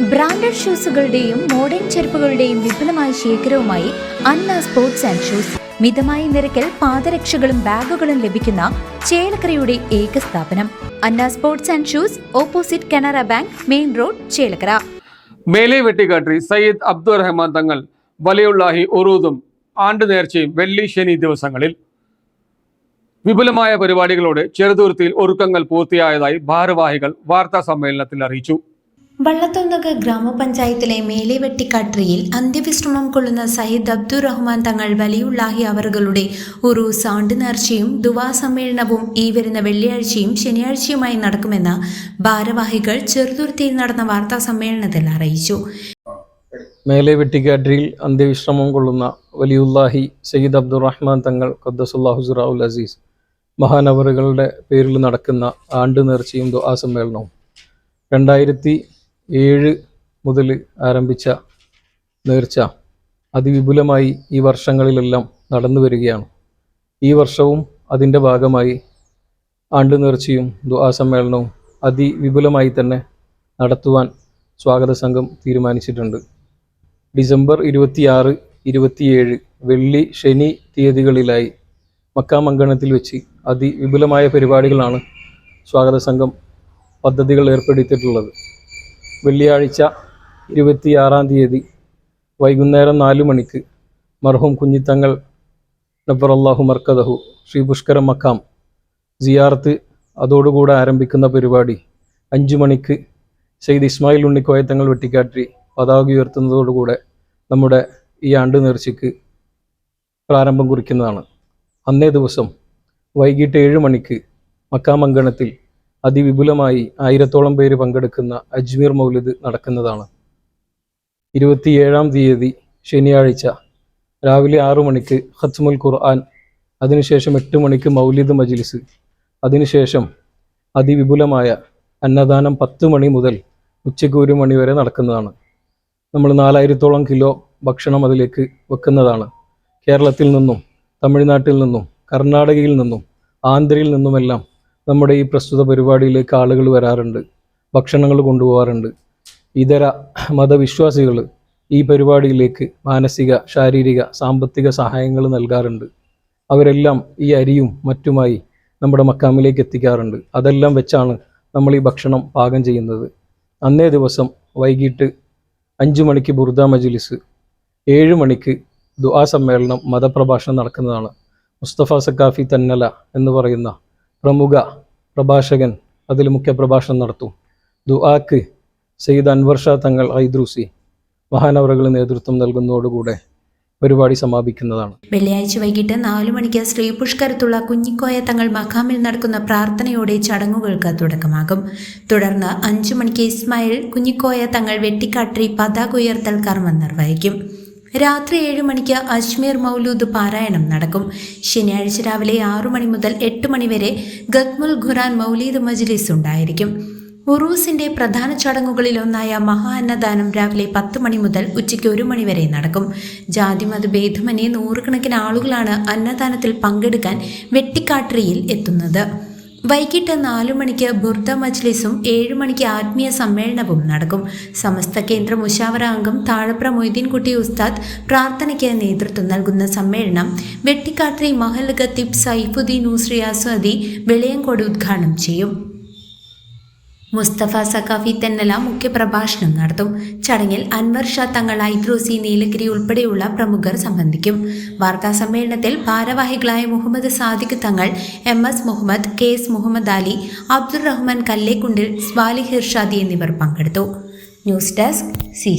Branded ഷൂസുകളുടെയും modern ചെരുപ്പുകളുടെയും വിപുലമായ ശേഖരവുമായി അന്ന സ്പോർട്സ് ആൻഡ് ഷൂസ്. മിതമായ നിരക്കിൽ പാദരക്ഷകളും ബാഗുകളും ലഭിക്കുന്ന ചേലക്കരയുടെ ഏക സ്ഥാപനം. Anna sports and shoes opposite Canara bank main road Chelakkara. മേലെ വെട്ടിക്കാട്ടി സയ്യിദ് അബ്ദുൾ റഹ്മാൻ തങ്ങൾ വലയുള്ളാഹി ഉറൂദും ആണ്ട് നേർച്ചയും വെള്ളി ശനി ദിവസങ്ങളിൽ. വിപുലമായ പരിപാടികളോടെ ചെറുതുരുത്തിയിൽ ഒരുക്കങ്ങൾ പൂർത്തിയായതായി ഭാരവാഹികൾ വാർത്താ സമ്മേളനത്തിൽ അറിയിച്ചു. വള്ളത്തോന്നക ഗ്രാമപഞ്ചായത്തിലെ മേലെവെട്ടിക്കാട്രിയിൽ അന്ത്യവിശ്രമം കൊള്ളുന്ന സയ്യിദ് അബ്ദുറഹ്മാൻ തങ്ങൾ വലിയുള്ളാഹി അവറുകളുടെ ഒരു സാണ്ട് നേർച്ചയും ദുവാ സമ്മേളനവും ഈ വരുന്ന വെള്ളിയാഴ്ചയും ശനിയാഴ്ചയുമായി നടക്കുമെന്ന് ഭാരവാഹികൾ ചെറുതുരുത്തിയിൽ നടന്ന വാർത്താ സമ്മേളനത്തിൽ അറിയിച്ചു. മേലെ വെട്ടിക്കാട്ടിരിയിൽ അന്ത്യവിശ്രമം കൊള്ളുന്ന വലിയുല്ലാഹി സയ്യിദ് അബ്ദുറഹ്മാൻ തങ്ങൾ ഖദ്ദസുല്ലാഹു സിറാഉൽ അസീസ് മഹാനവറുകളുടെ പേരിൽ നടക്കുന്ന ആണ്ട് നേർച്ചയും ദുആ സമ്മേളനവും. രണ്ടായിരത്തി ഏഴ് മുതൽ ആരംഭിച്ച നേർച്ച അതിവിപുലമായി ഈ വർഷങ്ങളിലെല്ലാം നടന്നു വരികയാണ്. ഈ വർഷവും അതിന്റെ ഭാഗമായി ആണ്ട് നേർച്ചയും ദ്വാ സമ്മേളനവും അതിവിപുലമായി തന്നെ നടത്തുവാൻ സ്വാഗത സംഘം തീരുമാനിച്ചിട്ടുണ്ട്. ഡിസംബർ ഇരുപത്തിയാറ് ഇരുപത്തിയേഴ് വെള്ളി ശനി തീയതികളിലായി മക്കാമങ്കണത്തിൽ വെച്ച് അതിവിപുലമായ പരിപാടികളാണ് സ്വാഗത സംഘം പദ്ധതികൾ ഏർപ്പെടുത്തിയിട്ടുള്ളത്. വെള്ളിയാഴ്ച ഇരുപത്തിയാറാം തീയതി വൈകുന്നേരം നാല് മണിക്ക് മർഹൂം കുഞ്ഞിത്തങ്ങൾ നബ്ബറല്ലാഹു മർക്കദഹു ശ്രീ പുഷ്കര മക്കാം സിയാർത്ത് അതോടുകൂടെ ആരംഭിക്കുന്ന പരിപാടി. അഞ്ചു മണിക്ക് സെയ്ദ് ഇസ്മായിൽ ഉണ്ണിക്കോയ തങ്ങൾ വെട്ടിക്കാട്ടി പതാക ഉയർത്തുന്നതോടുകൂടെ നമ്മുടെ ഈ ആണ്ട് നേർച്ചയ്ക്ക് പ്രാരംഭം കുറിക്കുന്നതാണ്. അന്നേ ദിവസം വൈകിട്ട് ഏഴ് മണിക്ക് മക്കാമംഗണത്തിൽ അതിവിപുലമായി ആയിരത്തോളം പേര് പങ്കെടുക്കുന്ന അജ്മീർ മൗലിദ് നടക്കുന്നതാണ്. ഇരുപത്തിയേഴാം തീയതി ശനിയാഴ്ച രാവിലെ ആറു മണിക്ക് ഹത്മുൽ ഖുർആൻ അതിനുശേഷം എട്ട് മണിക്ക് മൗലിദ് മജ്ലിസ് അതിനുശേഷം അതിവിപുലമായ അന്നദാനം പത്ത് മണി മുതൽ ഉച്ചയ്ക്ക് ഒരു മണി വരെ നടക്കുന്നതാണ്. നമ്മൾ നാലായിരത്തോളം കിലോ ഭക്ഷണം അതിലേക്ക് വെക്കുന്നതാണ്. കേരളത്തിൽ നിന്നും തമിഴ്നാട്ടിൽ നിന്നും കർണാടകയിൽ നിന്നും ആന്ധ്രയിൽ നിന്നുമെല്ലാം നമ്മുടെ ഈ പ്രസ്തുത പരിപാടിയിലേക്ക് ആളുകൾ വരാറുണ്ട് ഭക്ഷണങ്ങൾ കൊണ്ടുപോകാറുണ്ട്. ഇതര മതവിശ്വാസികൾ ഈ പരിപാടിയിലേക്ക് മാനസിക ശാരീരിക സാമ്പത്തിക സഹായങ്ങൾ നൽകാറുണ്ട്. അവരെല്ലാം ഈ അരിയും മറ്റുമായി നമ്മുടെ മക്കാമിലേക്ക് എത്തിക്കാറുണ്ട്. അതെല്ലാം വെച്ചാണ് നമ്മൾ ഈ ഭക്ഷണം പാകം ചെയ്യുന്നത്. അന്നേ ദിവസം വൈകിട്ട് അഞ്ച് മണിക്ക് ബുർദ മജ്ലിസ് ഏഴ് മണിക്ക് ദുആ സമ്മേളനം മതപ്രഭാഷണം നടക്കുന്നതാണ്. മുസ്തഫ സക്കാഫി തന്നല എന്ന് പറയുന്ന പ്രമുഖ പ്രഭാഷകൻ അതിൽ മുഖ്യ പ്രഭാഷണം നടത്തും. ദുആക്ക് സയ്യിദ് അൻവർ ഷാ തങ്ങൾ ഐദ്രൂസി മഹാനവറുകൾ നേതൃത്വം നൽകുന്നതോടുകൂടെ പരിപാടി സമാപിക്കുന്നതാണ്. വെള്ളിയാഴ്ച വൈകിട്ട് നാലു മണിക്ക് ശ്രീ പുഷ്കരത്തുള്ള കുഞ്ഞിക്കോയ തങ്ങൾ മഖാമിൽ നടക്കുന്ന പ്രാർത്ഥനയോടെ ചടങ്ങുകൾക്ക് തുടക്കമാകും. തുടർന്ന് അഞ്ചു മണിക്ക് ഇസ്മായിൽ കുഞ്ഞിക്കോയ തങ്ങൾ വെട്ടിക്കാട്ടി പതാക ഉയർത്തൽ കർമ്മം നിർവഹിക്കും. രാത്രി ഏഴ് മണിക്ക് അജ്മീർ മൗലൂദ് പാരായണം നടക്കും. ശനിയാഴ്ച രാവിലെ ആറു മണി മുതൽ എട്ട് മണി വരെ ഗത്മുൽ ഖുറാൻ മൗലീദ് മജ്ലിസ് ഉണ്ടായിരിക്കും. ഉറൂസിന്റെ പ്രധാന ചടങ്ങുകളിലൊന്നായ മഹാ അന്നദാനം രാവിലെ പത്ത് മണി മുതൽ ഉച്ചയ്ക്ക് ഒരു മണി വരെ നടക്കും. ജാതിമത ഭേദമന്യേ നൂറുകണക്കിന് ആളുകളാണ് അന്നദാനത്തിൽ പങ്കെടുക്കാൻ വെട്ടിക്കാട്ടറിയിൽ എത്തുന്നത്. വൈകിട്ട് നാലു മണിക്ക് ബുർദ മജ്ലിസും ഏഴ് മണിക്ക് ആത്മീയ സമ്മേളനവും നടക്കും. സമസ്ത കേന്ദ്ര മുഷാവറ അംഗം താഴപ്ര മൊയ്തീൻകുട്ടി ഉസ്താദ് പ്രാർത്ഥനയ്ക്ക് നേതൃത്വം നൽകുന്ന സമ്മേളനം വെട്ടിക്കാട്ടി മഹൽ ഖത്തീബ് സൈഫുദ്ദീൻ ഉസ്രിയാസ്വദി വെളിയങ്കോട് ഉദ്ഘാടനം ചെയ്യും. മുസ്തഫ സഖാഫി തെന്നല മുഖ്യപ്രഭാഷണം നടത്തും. ചടങ്ങിൽ അൻവർ ഷാ തങ്ങൾ ഐദ്രോസി നീലഗിരി ഉൾപ്പെടെയുള്ള പ്രമുഖർ സംബന്ധിക്കും. വാർത്താ സമ്മേളനത്തിൽ ഭാരവാഹികളായ Muhammad Sadiq Thangal M S Muhammad K S Muhammad Ali Abdul Rahman കല്ലേക്കുണ്ടിൽ Swalih Irshadi എന്നിവർ പങ്കെടുത്തു. News desk C